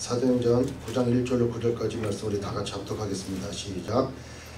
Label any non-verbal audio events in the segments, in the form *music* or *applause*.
사도행전 9장 1절로 9절까지 말씀 우리 다 같이 합독하겠습니다. 시작.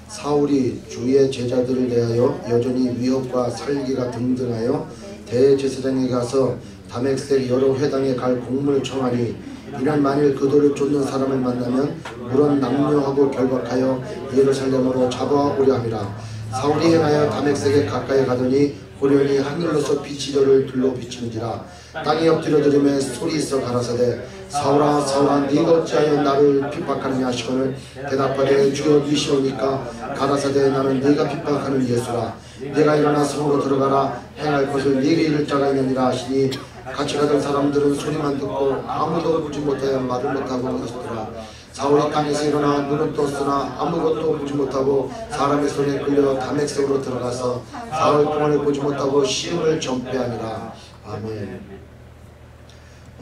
사울이 주의 제자들을 대하여 여전히 위협과 살기가 등등하여 대제사장에 가서 다맥색 여러 회당에 갈 공문을 청하니 이는 만일 그들을 쫓는 사람을 만나면 물론 남녀하고 결박하여 예루살렘으로 잡아오려 함이라 사울이 행하여 다맥색에 가까이 가더니 호련히 하늘로서 빛이 저를 둘러 비치는지라 땅에 엎드려 들음에 소리 있어 가라사대 사울아 사울아 네가 어찌하여 나를 핍박하느냐 하시거늘 대답하되 주여 니시오니까? 가라사대 나는 네가 핍박하는 예수라. 내가 일어나 성으로 들어가라. 행할 것을 네게 이를 자가 있느니라 하시니 같이 가던 사람들은 소리만 듣고 아무도 보지 못하여 말을 못하고 있더라. 사울이 땅에서 일어나 눈은 떴으나 아무것도 보지 못하고 사람의 손에 끌려 담액색으로 들어가서 사흘 동안을 보지 못하고 시험을 전폐하니라. 아멘.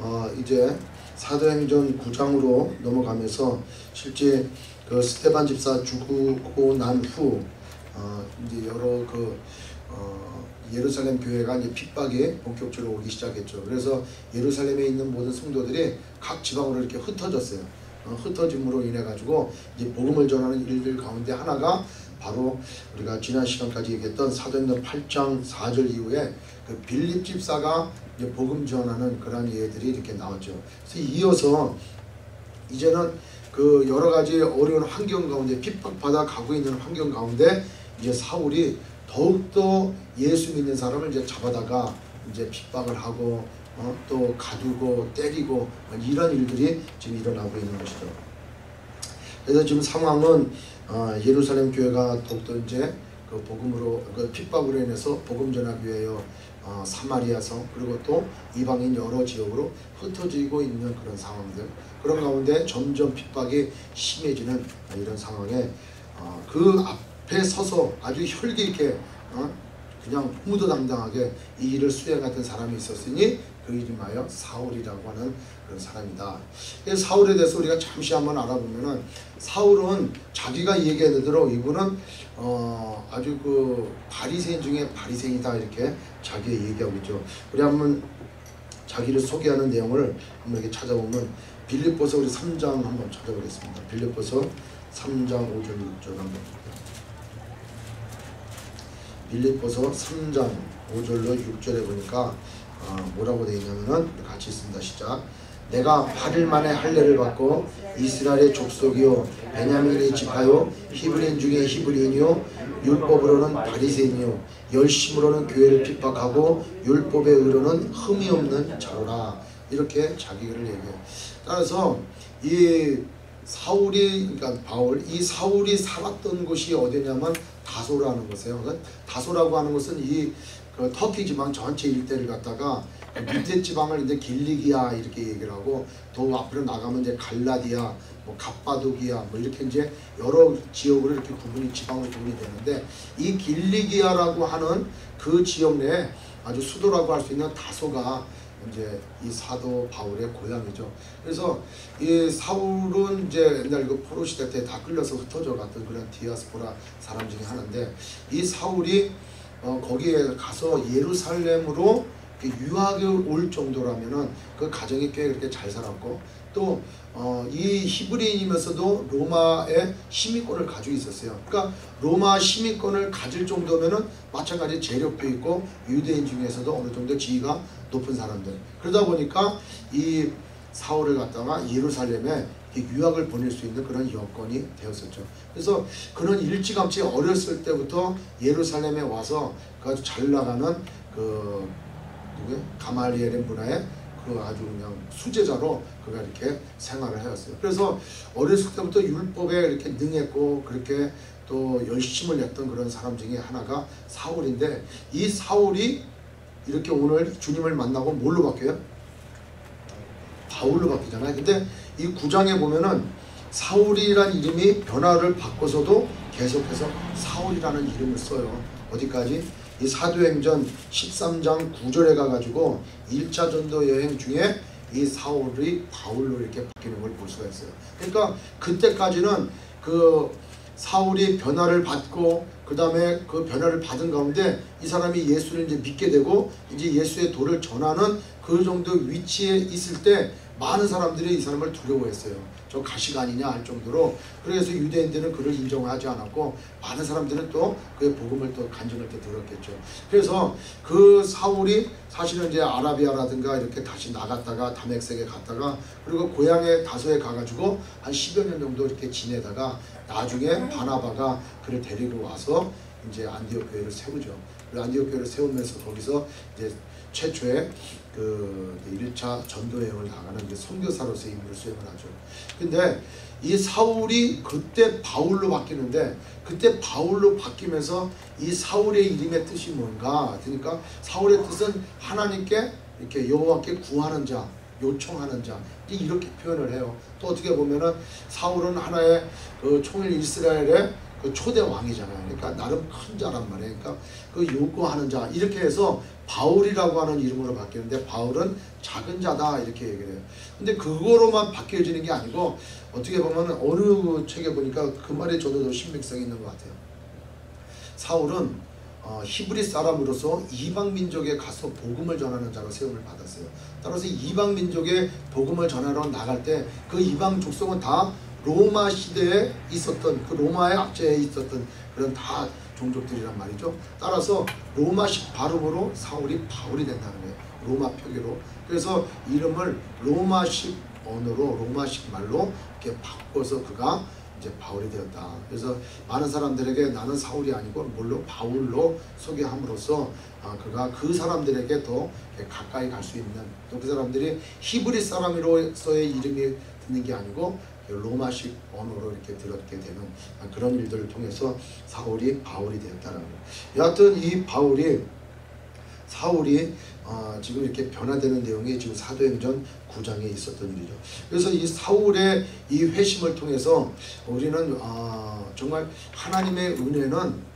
어, 이제 사도행전 9장으로 넘어가면서 실제 그 스테반 집사 죽고 난 후 어, 이제 여러 그 어, 예루살렘 교회가 이제 핍박이 본격적으로 오기 시작했죠. 그래서 예루살렘에 있는 모든 성도들이 각 지방으로 이렇게 흩어졌어요. 어, 흩어짐으로 인해 가지고 이제 복음을 전하는 일들 가운데 하나가 바로 우리가 지난 시간까지 얘기했던 사도행전 8장 4절 이후에 그 빌립 집사가 이제 복음 전하는 그런 예들이 이렇게 나왔죠. 그래서 이어서 이제는 그 여러 가지 어려운 환경 가운데 핍박받아 가고 있는 환경 가운데 이제 사울이 더욱더 예수 믿는 사람을 이제 잡아다가 이제 핍박을 하고 어, 또 가두고 때리고 이런 일들이 지금 일어나고 있는 것이죠. 그래서 지금 상황은 어, 예루살렘 교회가 더욱더 이제 그 복음으로 그 핍박으로 인해서 복음 전하기 위하여 어, 사마리아성 그리고 또 이방인 여러 지역으로 흩어지고 있는 그런 상황들. 그런 가운데 점점 핍박이 심해지는 이런 상황에 어, 그 앞에 서서 아주 혈기 있게 어, 그냥 무도당당하게 이 일을 수행하던 사람이 있었으니 그 이름하여 사울이라고 하는 그런 사람이다. 사울에 대해서 우리가 잠시 한번 알아보면은 사울은 자기가 얘기하는 대로 이분은 어 아주 그 바리새인 중에 바리새인이다 이렇게 자기 얘기하고 있죠. 우리 한번 자기를 소개하는 내용을 한번 이렇게 찾아보면 빌립보서 우리 3장 한번 찾아보겠습니다. 빌립보서 3장 5절 6절 한번 빌립보서 3장 5절로 6절에 보니까 어, 뭐라고 되어 있냐면은 같이 있습니다. 시작. 내가 8일 만에 할례를 받고 이스라엘의 족속이요 베냐민의 지파요 히브리인 중에 히브리인이요 율법으로는 바리새인이요 열심으로는 교회를 핍박하고 율법의 의로는 흠이 없는 자로라 이렇게 자기를 얘기해요. 따라서 이 사울이 그러니까 바울 이 사울이 살았던 곳이 어디냐면 다소라는 곳이에요. 그러니까 다소라고 하는 것은 이 그 터키 지방 전체 일대를 갖다가 밑에 지방을 이제 길리기아 이렇게 얘기를 하고 더 앞으로 나가면 이제 갈라디아, 뭐 갑바도기아 뭐 이렇게 이제 여러 지역으로 이렇게 구분이 지방으로 구분이 되는데 이 길리기아라고 하는 그 지역 내에 아주 수도라고 할 수 있는 다소가 이제 이 사도 바울의 고향이죠. 그래서 이 사울은 이제 옛날 그 포로 시대 때 다 끌려서 흩어져 갔던 그런 디아스포라 사람 중에 하나인데 이 사울이 어 거기에 가서 예루살렘으로 유학을 올 정도라면은 그 가정이 꽤 그렇게 잘 살았고 또 어, 이 히브리인이면서도 로마의 시민권을 가지고 있었어요. 그러니까 로마 시민권을 가질 정도면은 마찬가지 재력도 있고 유대인 중에서도 어느 정도 지위가 높은 사람들. 그러다 보니까 이 사울을 갖다가 예루살렘에 유학을 보낼 수 있는 그런 여건이 되었었죠. 그래서 그는 일찌감치 어렸을 때부터 예루살렘에 와서 그 아주 잘 나가는 그 누구 가말리엘의 문화에 그 아주 그냥 수제자로 그가 이렇게 생활을 해왔어요. 그래서 어렸을 때부터 율법에 이렇게 능했고 그렇게 또 열심을 냈던 그런 사람 중에 하나가 사울인데 이 사울이 이렇게 오늘 주님을 만나고 뭘로 바뀌어요? 바울로 바뀌잖아요. 근데 이 구장에 보면은 사울이란 이름이 변화를 바꿔서도 계속해서 사울이라는 이름을 써요. 어디까지? 이 사도행전 13장 9절에 가가지고 1차 전도 여행 중에 이 사울이 바울로 이렇게 바뀌는 걸 볼 수가 있어요. 그러니까 그때까지는 그 사울이 변화를 받고 그 다음에 그 변화를 받은 가운데 이 사람이 예수를 이제 믿게 되고 이제 예수의 도를 전하는 그그 정도 위치에 있을 때 많은 사람들이 이 사람을 두려워했어요. 저 가식 아니냐 할 정도로 그래서 유대인들은 그를 인정하지 않았고 많은 사람들은 또 그의 복음을 또 간증을 또 들었겠죠. 그래서 그 사울이 사실은 이제 아라비아라든가 이렇게 다시 나갔다가 다맥색에 갔다가 그리고 고향에 다소에 가가지고 한 10여 년 정도 이렇게 지내다가 나중에 바나바가 그를 데리고 와서 이제 안디옥 교회를 세우죠. 그리고 안디옥 교회를 세우면서 거기서 이제 최초의 그 1차 전도 여행을 나가는 게 선교사로서 임무를 수행을 하죠. 근데 이 사울이 그때 바울로 바뀌는데 그때 바울로 바뀌면서 이 사울의 이름의 뜻이 뭔가 그러니까 사울의 뜻은 하나님께 이렇게 여호와께 구하는 자 요청하는 자 이렇게 표현을 해요. 또 어떻게 보면은 사울은 하나의 그 총일 이스라엘의 그 초대 왕이잖아요. 그러니까 나름 큰 자란 말이에요. 그러니까 그 요구하는 자 이렇게 해서 바울이라고 하는 이름으로 바뀌는데 바울은 작은 자다 이렇게 얘기를 해요. 근데 그거로만 바뀌어지는 게 아니고 어떻게 보면 어느 책에 보니까 그 말에 저도 더 신빙성이 있는 것 같아요. 사울은 어, 히브리 사람으로서 이방 민족에 가서 복음을 전하는 자로 세움을 받았어요. 따라서 이방 민족에 복음을 전하러 나갈 때 그 이방 족속은 다 로마 시대에 있었던 그 로마의 압제에 있었던 그런 다 종족들이란 말이죠. 따라서 로마식 발음으로 사울이 바울이 된다는 거예요. 로마 표기로. 그래서 이름을 로마식 언어로 로마식 말로 이렇게 바꿔서 그가 이제 바울이 되었다. 그래서 많은 사람들에게 나는 사울이 아니고 물론 바울로 소개함으로써 아, 그가 그 사람들에게 더 가까이 갈 수 있는 또 그 사람들이 히브리 사람으로서의 이름이 듣는 게 아니고 로마식 언어로 이렇게 들었게 되는 그런 일들을 통해서 사울이 바울이 되었다는 거예요. 여하튼 이 바울이 사울이 어, 지금 이렇게 변화되는 내용이 지금 사도행전 9장에 있었던 일이죠. 그래서 이 사울의 이 회심을 통해서 우리는 어, 정말 하나님의 은혜는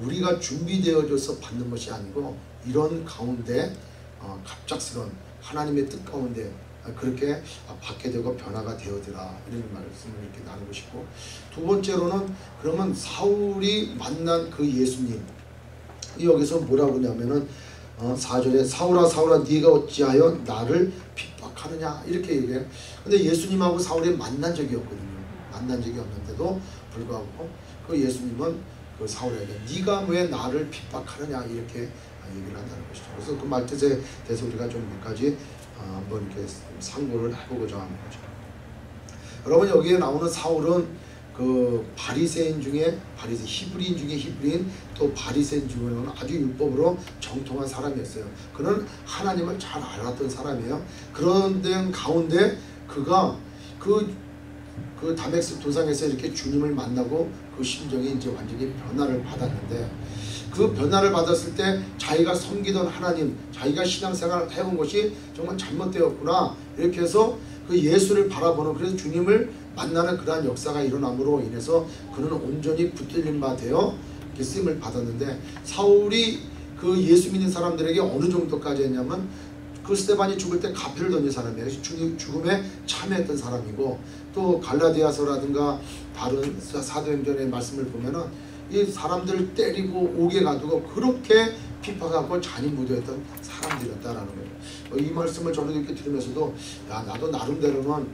우리가 준비되어져서 받는 것이 아니고 이런 가운데 어, 갑작스런 하나님의 뜻 가운데 그렇게 받게 되고 변화가 되어더라. 이런 말씀을 이렇게 나누고 싶고. 두 번째로는 그러면 사울이 만난 그 예수님. 여기서 뭐라고 하냐면은 어, 4절에 사울아 사울아 네가 어찌하여 나를 핍박하느냐? 이렇게 얘기해요 근데 예수님하고 사울이 만난 적이 없거든요. 만난 적이 없는데도 불구하고 그 예수님은 그 사울에게 네가 왜 나를 핍박하느냐? 이렇게 얘기를 한다는 것이죠. 그래서 그 말뜻에 대해서 우리가 좀 몇 가지 어, 한번 이렇게 상고를 해보고자 하는 거죠. 여러분 여기에 나오는 사울은 그 바리새인 중에 바리새 히브리인 중에 히브리인 또 바리새인 중에는 아주 율법으로 정통한 사람이었어요. 그는 하나님을 잘 알았던 사람이에요. 그런 데 가운데 그가 그, 그 다맥스 도상에서 이렇게 주님을 만나고 그 심정이 이제 완전히 변화를 받았는데 그 변화를 받았을 때 자기가 섬기던 하나님, 자기가 신앙생활을 해온 것이 정말 잘못되었구나 이렇게 해서 그 예수를 바라보는 그래서 주님을 만나는 그러한 역사가 일어남으로 인해서 그는 온전히 붙들린 바 되어 쓰임을 받았는데 사울이 그 예수 믿는 사람들에게 어느 정도까지 했냐면 그 스테반이 죽을 때 가피를 던진 사람이에요. 죽음에 참여했던 사람이고 또 갈라디아서라든가 다른 사도행전의 말씀을 보면은 이 사람들을 때리고 옥에 가두고 그렇게 핍박하고 잔인무도했던 사람들이었다라는 거예요. 어, 이 말씀을 저는 이렇게 들으면서도 야 나도 나름대로는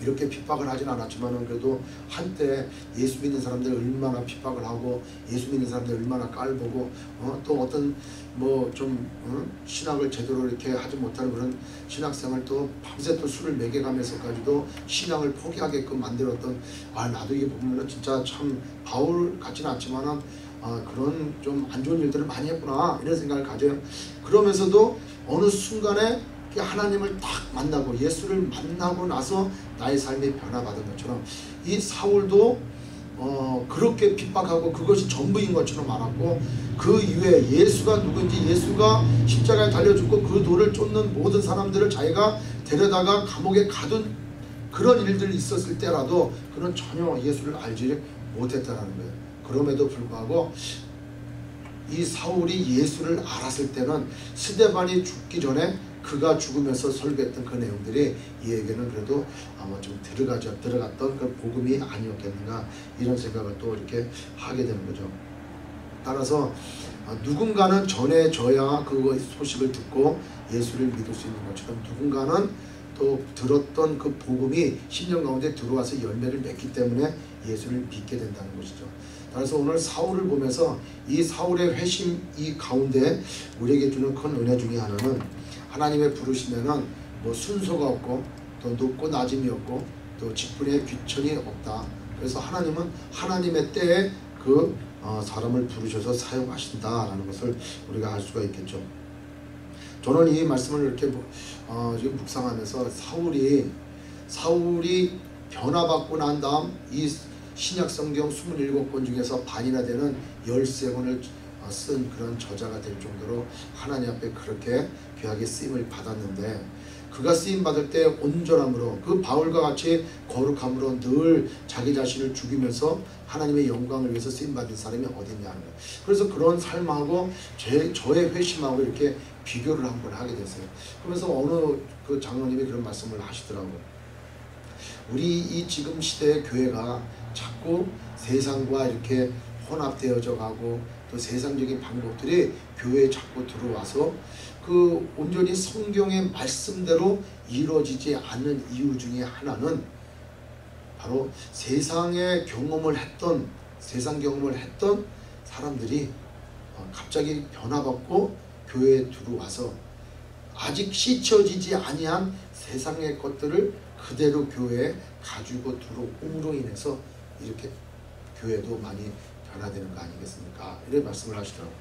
이렇게 핍박을 하진 않았지만 그래도 한때 예수 믿는 사람들 얼마나 핍박을 하고 예수 믿는 사람들 얼마나 깔보고 어, 또 어떤 뭐좀 어? 신학을 제대로 이렇게 하지 못하는 그런 신학생을 또 밤새 또 술을 먹여가면서까지도 신앙을 포기하게끔 만들었던 아 나도 이게 보면은 진짜 참 바울 같지는 않지만은 아, 그런 좀 안 좋은 일들을 많이 했구나 이런 생각을 가져요. 그러면서도 어느 순간에 하나님을 딱 만나고 예수를 만나고 나서 나의 삶이 변화받은 것처럼 이 사울도 어, 그렇게 핍박하고 그것이 전부인 것처럼 알았고 그 이후에 예수가 누군지 예수가 십자가에 달려 죽고 그 돌을 쫓는 모든 사람들을 자기가 데려다가 감옥에 가둔 그런 일들이 있었을 때라도 그는 전혀 예수를 알지 못했다는 거예요. 그럼에도 불구하고 이 사울이 예수를 알았을 때는 스데반이 죽기 전에 그가 죽으면서 설교했던 그 내용들이 이에게는 그래도 아마 좀 들어가죠 들어갔던 그 복음이 아니었겠는가 이런 생각을 또 이렇게 하게 되는 거죠. 따라서 어, 누군가는 전해져야 그 소식을 듣고 예수를 믿을 수 있는 것처럼 누군가는 또 들었던 그 복음이 심령 가운데 들어와서 열매를 맺기 때문에 예수를 믿게 된다는 것이죠. 그래서 오늘 사울을 보면서 이 사울의 회심 이 가운데 우리에게 주는 큰 은혜 중에 하나는 하나님의 부르시면은 뭐 순서가 없고 또 높고 낮음이 없고 또 직분의 귀천이 없다. 그래서 하나님은 하나님의 때에 그 어, 사람을 부르셔서 사용하신다라는 것을 우리가 알 수가 있겠죠. 저는 이 말씀을 이렇게 어, 지금 묵상하면서 사울이 사울이 변화받고 난 다음 이 신약 성경 27권 중에서 반이나 되는 13권을 어, 쓴 그런 저자가 될 정도로 하나님 앞에 그렇게 귀하게 쓰임을 받았는데 그가 쓰임 받을 때 온전함으로 그 바울과 같이 거룩함으로 늘 자기 자신을 죽이면서 하나님의 영광을 위해서 쓰임 받은 사람이 어딨냐는 거예요. 그래서 그런 삶하고 제, 저의 회심하고 이렇게 비교를 한 번 하게 됐어요. 그러면서 어느 그 장로님이 그런 말씀을 하시더라고요. 우리 이 지금 시대의 교회가 자꾸 세상과 이렇게 혼합되어져 가고 또 세상적인 방법들이 교회에 자꾸 들어와서 그 온전히 성경의 말씀대로 이루어지지 않는 이유 중에 하나는 바로 세상의 경험을 했던 세상 경험을 했던 사람들이 어, 갑자기 변화받고 교회에 들어와서 아직 씻혀지지 아니한 세상의 것들을 그대로 교회에 가지고 들어옴으로 인해서 이렇게 교회도 많이 변화되는 거 아니겠습니까? 이런 말씀을 하시더라고요.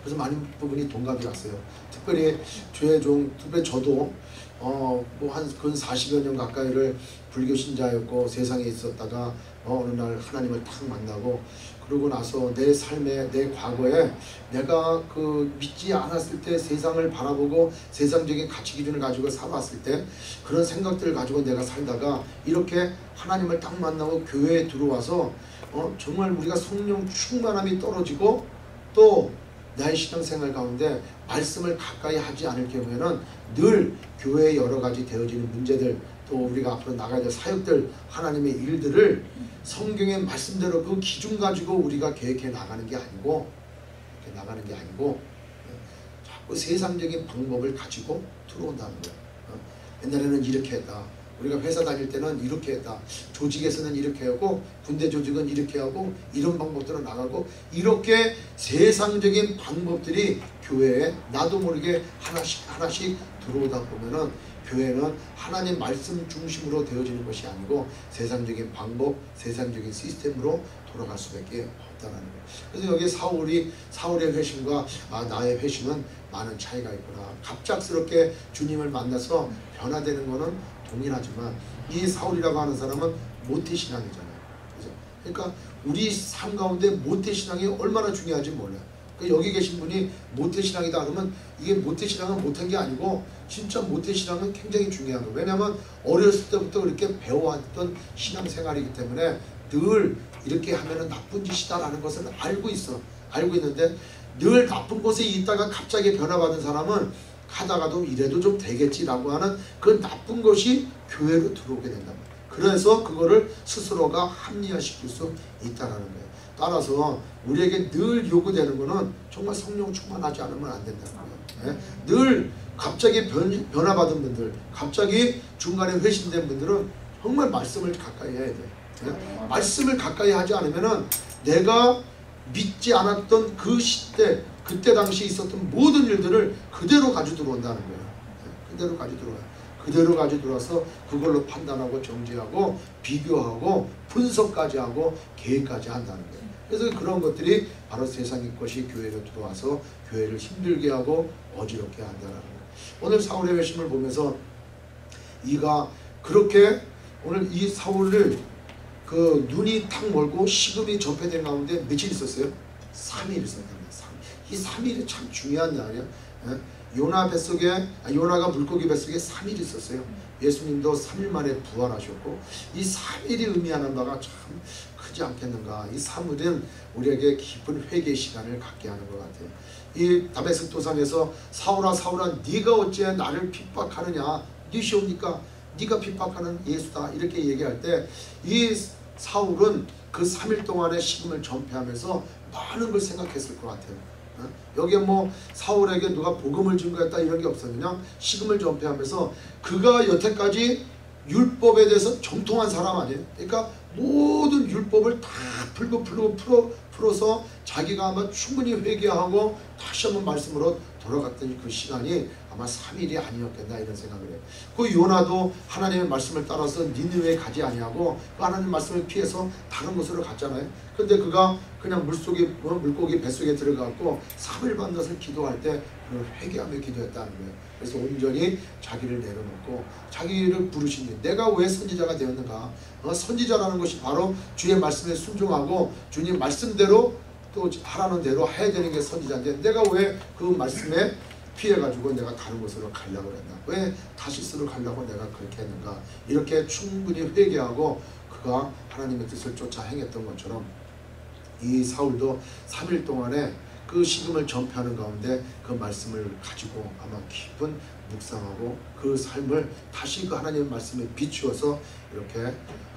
그래서 많은 부분이 동감이 왔어요. 특별히 주의 종, 특별히 저도 어 뭐 한 근 40여 년 가까이를 불교 신자였고 세상에 있었다가 어, 어느 날 하나님을 탁 만나고 그러고 나서 내 삶에 내 과거에 내가 그 믿지 않았을 때 세상을 바라보고 세상적인 가치 기준을 가지고 살아왔을 때 그런 생각들을 가지고 내가 살다가 이렇게 하나님을 딱 만나고 교회에 들어와서 어 정말 우리가 성령 충만함이 떨어지고 또 나의 신앙생활 가운데 말씀을 가까이 하지 않을 경우에는 늘 교회에 여러 가지 되어지는 문제들 또 우리가 앞으로 나가야 될 사역들 하나님의 일들을 성경의 말씀대로 그 기준 가지고 우리가 계획해 나가는 게 아니고 나가는 게 아니고 자꾸 세상적인 방법을 가지고 들어온다는 거예요. 어? 옛날에는 이렇게 했다. 우리가 회사 다닐 때는 이렇게 했다. 조직에서는 이렇게 하고 군대 조직은 이렇게 하고 이런 방법대로 나가고 이렇게 세상적인 방법들이 교회에 나도 모르게 하나씩 하나씩 들어오다 보면은 교회는 하나님 말씀 중심으로 되어지는 것이 아니고 세상적인 방법, 세상적인 시스템으로 돌아갈 수밖에 없다는 거예요. 그래서 여기 사울이 사울의 회심과 아, 나의 회심은 많은 차이가 있구나. 갑작스럽게 주님을 만나서 변화되는 것은 동일하지만 이 사울이라고 하는 사람은 모태 신앙이잖아요. 그죠? 그러니까 우리 삶 가운데 모태 신앙이 얼마나 중요한지 몰라요. 그 여기 계신 분이 모태신앙이다 그러면 이게 모태신앙은 못한 게 아니고 진짜 모태신앙은 굉장히 중요한 거예요. 왜냐하면 어렸을 때부터 그렇게 배워왔던 신앙생활이기 때문에 늘 이렇게 하면 나쁜 짓이다라는 것을 알고 있어. 알고 있는데 늘 나쁜 곳에 있다가 갑자기 변화받은 사람은 하다가도 이래도 좀 되겠지라고 하는 그 나쁜 것이 교회로 들어오게 된다. 그래서 그거를 스스로가 합리화시킬 수 있다라는 거예요. 따라서 우리에게 늘 요구되는 것은 정말 성령 충만하지 않으면 안 된다는 거예요. 네? 늘 갑자기 변, 변화받은 분들, 갑자기 중간에 회심된 분들은 정말 말씀을 가까이 해야 돼. 네? 말씀을 가까이 하지 않으면 내가 믿지 않았던 그 시대, 그때 당시 있었던 모든 일들을 그대로 가지고 들어온다는 거예요. 네, 그대로 가지고 들어와요. 그대로 가지고 들어와서 그걸로 판단하고 정죄하고 비교하고 분석까지 하고 계획까지 한다는 거예요. 그래서 그런 것들이 바로 세상의 것이 교회로 들어와서 교회를 힘들게 하고 어지럽게 한다는 거예요. 오늘 사울의 회심을 보면서 이가 그렇게 오늘 이 사울을 그 눈이 탁 멀고 식음이 접해된 가운데 며칠 있었어요? 3일 있었다. 이 3일이 참 중요한 날이야. 예? 요나 뱃속에 아, 요나가 물고기 뱃속에 3일 있었어요. 예수님도 3일 만에 부활하셨고 이 3일이 의미하는 바가 참 크지 않겠는가. 이 3일은 우리에게 깊은 회개 시간을 갖게 하는 것 같아요. 이 다메스 도상에서 사울아 사울아 네가 어찌 나를 핍박하느냐 니시옵니까 네가 핍박하는 예수다 이렇게 얘기할 때 이 사울은 그 3일 동안의 식음을 전폐하면서 많은 걸 생각했을 것 같아요. 어? 여기에 뭐 사울에게 누가 복음을 증거했다 이런 게 없어 그냥 식음을 전폐하면서 그가 여태까지 율법에 대해서 정통한 사람 아니에요. 그러니까 모든 율법을 다 풀고 풀고 풀어 풀어서 자기가 아마 충분히 회개하고 다시 한번 말씀으로 돌아갔던 그 시간이 아마 3일이 아니었겠나 이런 생각을 해요. 그 요나도 하나님의 말씀을 따라서 니느웨에 가지 아니하고 그 하나님 말씀을 피해서 다른 곳으로 갔잖아요. 근데 그가 그냥 물속에 뭐 물고기 뱃속에 들어갔고 3일 반낮을 기도할 때 그걸 회개하며 기도했다는 거예요. 그래서 온전히 자기를 내려놓고 자기를 부르시니 내가 왜 선지자가 되었는가? 어, 선지자라는 것이 바로 주의 말씀에 순종하고 주님 말씀대로 또 하라는 대로 해야 되는 게 선지자인데 내가 왜 그 말씀에 피해가지고 내가 다른 곳으로 가려고 했나? 왜 다시스로 가려고 내가 그렇게 했는가? 이렇게 충분히 회개하고 그가 하나님의 뜻을 쫓아 행했던 것처럼 이 사울도 3일 동안에 그 식음을 전폐하는 가운데 그 말씀을 가지고 아마 깊은 묵상하고 그 삶을 다시 그 하나님의 말씀에 비추어서 이렇게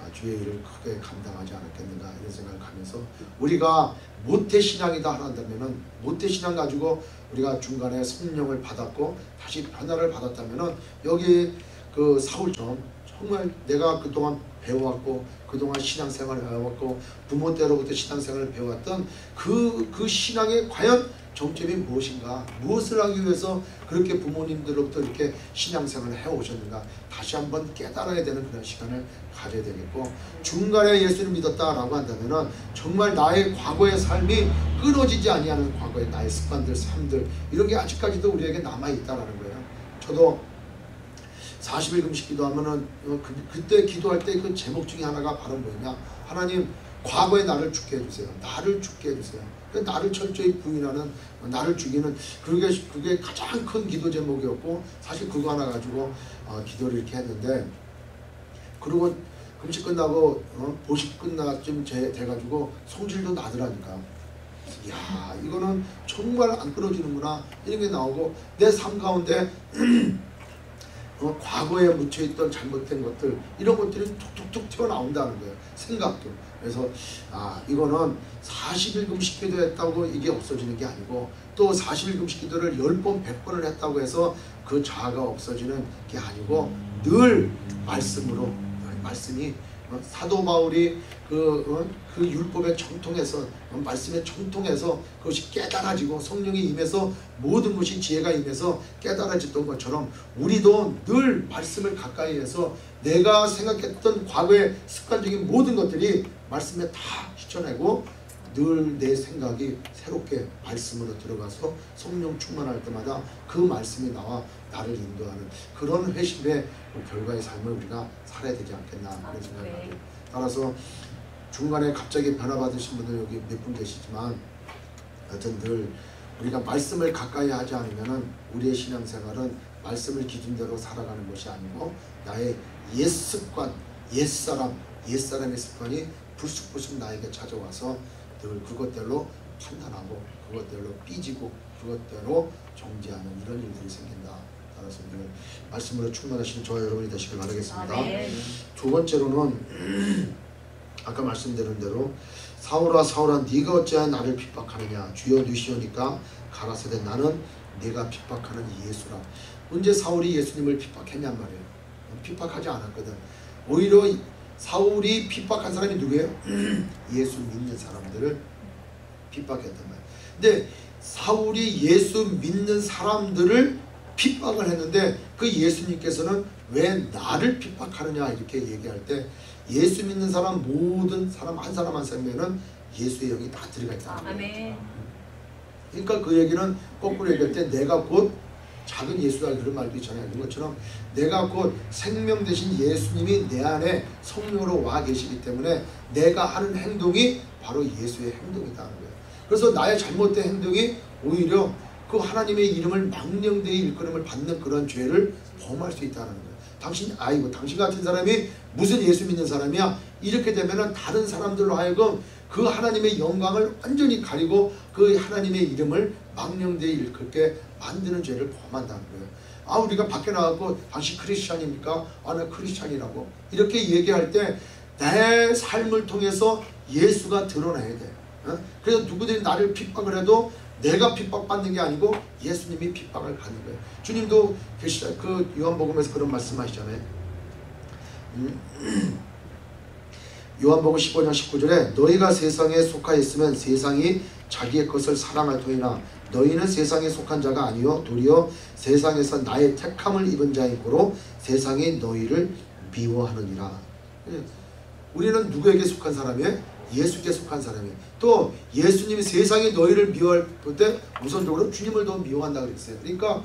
아, 주의 일을 크게 감당하지 않았겠는가 이런 생각을 하면서 우리가 모태신앙이다 한다면은 모태신앙 가지고 우리가 중간에 성령을 받았고 다시 변화를 받았다면은 여기 그 사울처럼 정말 내가 그동안 배워왔고 그동안 신앙생활을 해왔고 부모 때로부터 신앙생활을 배워왔던 그, 그 신앙의 과연 정점이 무엇인가 무엇을 하기 위해서 그렇게 부모님들로부터 이렇게 신앙생활을 해오셨는가 다시 한번 깨달아야 되는 그런 시간을 가져야 되겠고 중간에 예수를 믿었다라고 한다면은 정말 나의 과거의 삶이 끊어지지 아니하는 과거의 나의 습관들 삶들 이런 게 아직까지도 우리에게 남아 있다라는 거예요. 저도 40일 금식 기도하면은 어, 그, 그때 기도할 때 그 제목 중에 하나가 바로 뭐냐 하나님 과거의 나를 죽게 해주세요. 나를 죽게 해주세요. 그 나를 철저히 부인하는 나를 죽이는 그게 그게 가장 큰 기도 제목이었고 사실 그거 하나 가지고 어, 기도를 이렇게 했는데 그리고 금식 끝나고 어, 보식 끝나쯤 돼, 돼가지고 성질도 나더라니까. 야 이거는 정말 안 끊어지는구나 이런 게 나오고 내 삶 가운데 *clears throat* 어, 과거에 묻혀있던 잘못된 것들 이런 것들이 툭툭툭 튀어나온다는 거예요. 생각도. 그래서 아 이거는 40일 금식 기도 했다고 이게 없어지는 게 아니고 또 40일 금식 기도를 10번 100번을 했다고 해서 그 자아가 없어지는 게 아니고 늘 말씀으로 늘 말씀이 어, 사도 바울이 그, 어, 그 율법의 정통에서 어, 말씀의 정통에서 그것이 깨달아지고 성령이 임해서 모든 것이 지혜가 임해서 깨달아졌던 것처럼 우리도 늘 말씀을 가까이 해서 내가 생각했던 과거의 습관적인 모든 것들이 말씀에 다 휘쳐내고 늘 내 생각이 새롭게 말씀으로 들어가서 성령 충만할 때마다 그 말씀이 나와 나를 인도하는 그런 회심의 결과의 삶을 우리가 살아야 되지 않겠나 그런 생각을 하고 따라서 중간에 갑자기 변화받으신 분들 여기 몇 분 계시지만 여튼 늘 우리가 말씀을 가까이 하지 않으면 우리의 신앙생활은 말씀을 기준대로 살아가는 것이 아니고 나의 옛 습관, 옛 사람, 옛 사람의 습관이 불쑥불쑥 나에게 찾아와서 늘 그것대로 판단하고 그것대로 삐지고 그것대로 정지하는 이런 일들이 생긴다. 늘 말씀으로 충만하신 저와 여러분이 되시길 바라겠습니다. 아멘. 두 번째로는 *clears throat* 아까 말씀드린 대로 사울아 사울아 네가 어찌하여 나를 핍박하느냐 주여 누시오니까 가라사대 나는 네가 핍박하는 예수라 언제 사울이 예수님을 핍박했냔 말이에요 핍박하지 않았거든 오히려 사울이 핍박한 사람이 누구예요? *clears throat* 예수 믿는 사람들을 핍박했단 말이에요 근데 사울이 예수 믿는 사람들을 핍박을 했는데 그 예수님께서는 왜 나를 핍박하느냐 이렇게 얘기할 때 예수 믿는 사람 모든 사람 한 사람 한 사람에는 예수의 영이 다 들어가 있다는 거예요. 아멘. 그러니까 그 얘기는 거꾸로 얘기할 때 내가 곧 작은 예수다 그런 말도 하는 것처럼 내가 곧 생명 대신 예수님이 내 안에 성령으로 와 계시기 때문에 내가 하는 행동이 바로 예수의 행동이다는 거예요. 그래서 나의 잘못된 행동이 오히려 그 하나님의 이름을 망령되이 일컬음을 받는 그런 죄를 범할 수 있다는 거예요. 당신 아이고 당신 같은 사람이 무슨 예수 믿는 사람이야? 이렇게 되면은 다른 사람들로 하여금 그 하나님의 영광을 완전히 가리고 그 하나님의 이름을 망령되이 일컫게 만드는 죄를 범한다는 거예요. 아 우리가 밖에 나가고 당신 크리스찬입니까? 아나 크리스찬이라고 이렇게 얘기할 때 내 삶을 통해서 예수가 드러나야 돼. 어? 그래서 누구들이 나를 핍박을 해도 내가 핍박받는 게 아니고 예수님이 핍박을 받는 거예요. 주님도 계시다. 그 요한복음에서 그런 말씀하시잖아요. 음, *clears throat* 요한복음 15장 19절에 너희가 세상에 속하였으면 세상이 자기의 것을 사랑할 터이나 너희는 세상에 속한 자가 아니요 도리어 세상에서 나의 택함을 입은 자인 고로 세상이 너희를 미워하느니라. 우리는 누구에게 속한 사람이에요? 예수께 속한 사람이에요. 또 예수님이 세상이 너희를 미워할 때 우선적으로 주님을 더 미워한다 그랬어요. 그러니까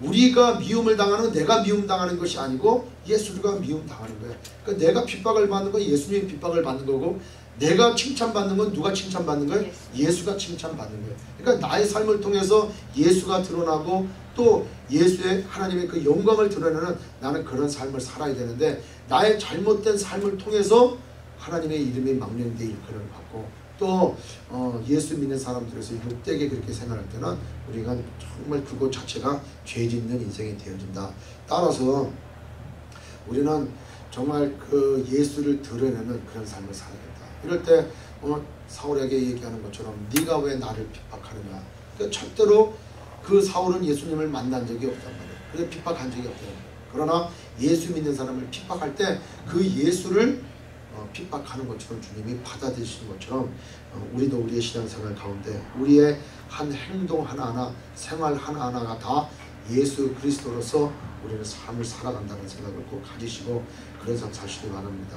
우리가 미움을 당하는 내가 미움 당하는 것이 아니고 예수가 미움 당하는 거예요. 그러니까 내가 핍박을 받는 건 예수님이 핍박을 받는 거고 내가 칭찬받는 건 누가 칭찬받는 거예요? 예수가 칭찬받는 거예요. 그러니까 나의 삶을 통해서 예수가 드러나고 또 예수의 하나님의 그 영광을 드러내는 나는 그런 삶을 살아야 되는데 나의 잘못된 삶을 통해서 하나님의 이름이 망령되이 일컬음을 받고 또 어, 예수 믿는 사람들에서 욕되게 그렇게 생각할 때는 우리가 정말 그것 자체가 죄 짓는 인생이 되어진다. 따라서 우리는 정말 그 예수를 드러내는 그런 삶을 살아야 된다. 이럴 때 어, 사울에게 얘기하는 것처럼 네가 왜 나를 핍박하느냐. 그러니까 절대로 그 사울은 예수님을 만난 적이 없단 말이에요. 그래서 핍박한 적이 없대요. 그러나 예수 믿는 사람을 핍박할 때 그 예수를 어, 핍박하는 것처럼 주님이 받아들이시는 것처럼 어, 우리도 우리의 신앙생활 가운데 우리의 한 행동 하나하나 생활 하나하나가 다 예수 그리스도로서 우리는 삶을 살아간다는 생각을 꼭 가지시고 그런 삶 사시기 바랍니다.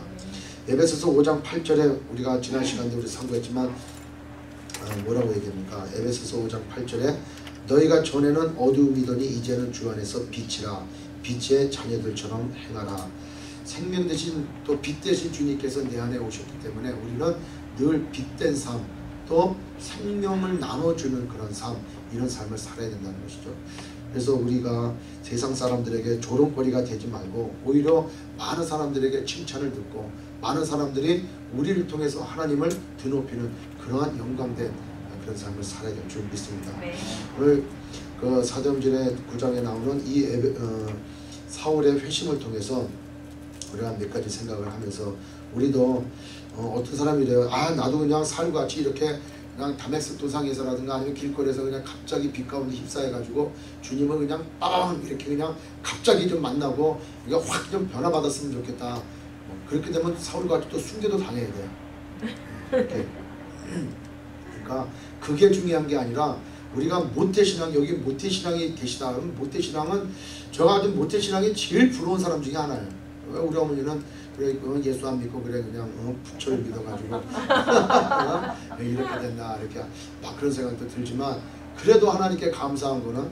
에베소서 5장 8절에 우리가 지난 시간에 우리 상고했지만 아, 뭐라고 얘기합니까? 에베소서 5장 8절에 너희가 전에는 어두움이더니 이제는 주 안에서 빛이라 빛의 자녀들처럼 행하라. 생명 대신 또 빛 대신 주님께서 내 안에 오셨기 때문에 우리는 늘 빛된 삶, 또 생명을 나눠주는 그런 삶, 이런 삶을 살아야 된다는 것이죠. 그래서 우리가 세상 사람들에게 조롱거리가 되지 말고 오히려 많은 사람들에게 칭찬을 듣고 많은 사람들이 우리를 통해서 하나님을 드높이는 그러한 영광된 그런 삶을 살아야 될 줄 믿습니다. 네. 오늘 그 사도행전의 9장에 나오는 이 에베, 어, 사울의 회심을 통해서 우리가 몇 가지 생각을 하면서 우리도 어, 떤 사람이래요. 아 나도 그냥 살같이 이렇게 그냥 다메섹 도상에서라든가 아니면 길거리에서 그냥 갑자기 빛 가운데 휩싸여가지고 주님을 그냥 빵 이렇게 그냥 갑자기 좀 만나고 이게 확좀 변화받았으면 좋겠다. 뭐 그렇게 되면 사울같이 또 순교도 당해야 돼요. 이렇게. 그러니까 그게 중요한 게 아니라 우리가 모태신앙 여기 모태신앙이 계시다 그러면 모태신앙은 저 같은 모태신앙이 제일 부러운 사람 중에 하나예요. 왜 우리 어머니는 그래 그 예수 안 믿고 그래 그냥 어, 부처를 믿어가지고. *laughs* 어? 이렇게 된다 이렇게 막 그런 생각도 들지만 그래도 하나님께 감사한 거는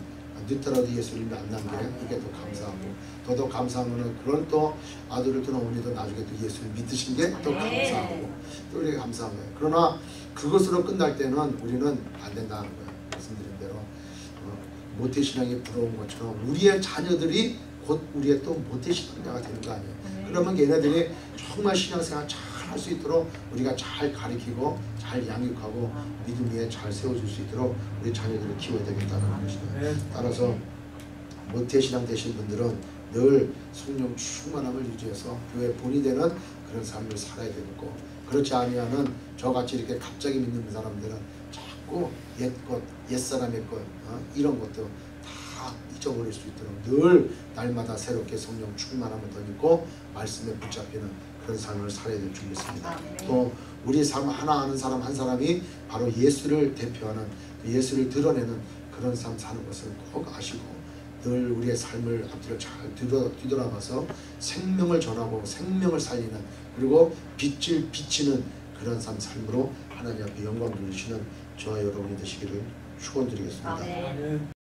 늦더라도 예수를 만난 게 이게 더 감사하고. 더더 감사한 거는 그런 또 아들을 둔 어머니도 나중에 또 예수를 믿으신 게더 감사하고. 또 우리가 감사한 거예요. 그러나 그것으로 끝날 때는 우리는 안 된다는 거예요. 말씀드린 대로. 어, 모태신앙이 부러운 것처럼 우리의 자녀들이 곧 우리의 또 모태신앙자가 되는 거 아니에요. 그러면 얘네들이 정말 신앙생활 잘 할 수 있도록 우리가 잘 가르치고 잘 양육하고 믿음 위에 잘 세워줄 수 있도록 우리 자녀들을 키워야 되겠다는 것이죠. 따라서 모태신앙 되신 분들은 늘 성령 충만함을 유지해서 교회 본이 되는 그런 삶을 살아야 되겠고 그렇지 아니하면 저같이 이렇게 갑자기 믿는 사람들은 자꾸 옛것, 옛사람의 것 어? 이런 것도 다 잊어버릴 수 있도록 늘 날마다 새롭게 성령 충만함을 덧입고 말씀에 붙잡히는 그런 삶을 살아야 될 줄 믿습니다. 또 우리 삶 하나 하는 사람 한 사람이 바로 예수를 대표하는 그 예수를 드러내는 그런 삶 사는 것을 꼭 아시고 늘 우리의 삶을 앞뒤로 잘 뒤돌아, 뒤돌아봐서 생명을 전하고 생명을 살리는 그리고 빛을 비치는 그런 삶 삶으로 하나님 앞에 영광 돌리시는 저와 여러분이 되시기를 축원드리겠습니다. 아멘.